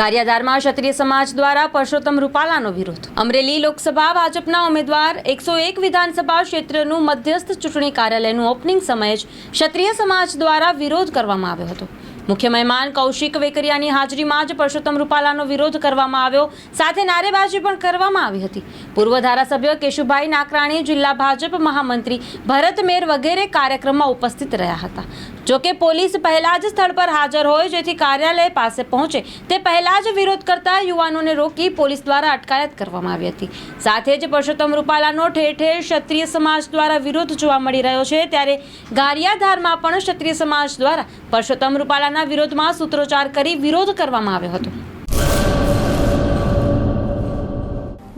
ગારિયાધારમાં ક્ષત્રિય સમાજ દ્વારા પરસોત્તમ રૂપાલાનો વિરોધ. અમરેલી લોકસભા ભાજપના ઉમેદવાર એકસો એક વિધાનસભા ક્ષેત્રનું મધ્યસ્થ ચૂંટણી કાર્યાલયનું ઓપનિંગ સમયે જ ક્ષત્રિય સમાજ દ્વારા વિરોધ કરવામાં આવ્યો હતો. મુખ્ય મહેમાન કૌશિક વેકરિયાની હાજરીમાં જ પરસોત્તમ રૂપાલાનો વિરોધ કરવામાં આવ્યો. સાથે નારેબાજી પણ કરવામાં આવી હતી. પૂર્વ ધારાસભ્ય કેશુભાઈ નાકરાણી, જિલ્લા ભાજપ મહામંત્રી ભરત મેર વગેરે કાર્યક્રમમાં ઉપસ્થિત રહ્યા હતા. જોકે પોલીસ પહેલા જ સ્થળ પર હાજર હોય, જેથી કાર્યાલય પાસે પહોંચે. તે પહેલા જ વિરોધ કરતા યુવાનોને રોકી પોલીસ દ્વારા અટકાયત કરવામાં આવી હતી. સાથે જ પરસોત્તમ રૂપાલાનો ઠેર ઠેર ક્ષત્રિય સમાજ દ્વારા વિરોધ જોવા મળી રહ્યો છે. ત્યારે ગારિયાધારમાં પણ ક્ષત્રિય સમાજ દ્વારા પરસોત્તમ રૂપાલાના વિરોધમાં સૂત્રોચ્ચાર કરી વિરોધ કરવામાં આવ્યો હતો.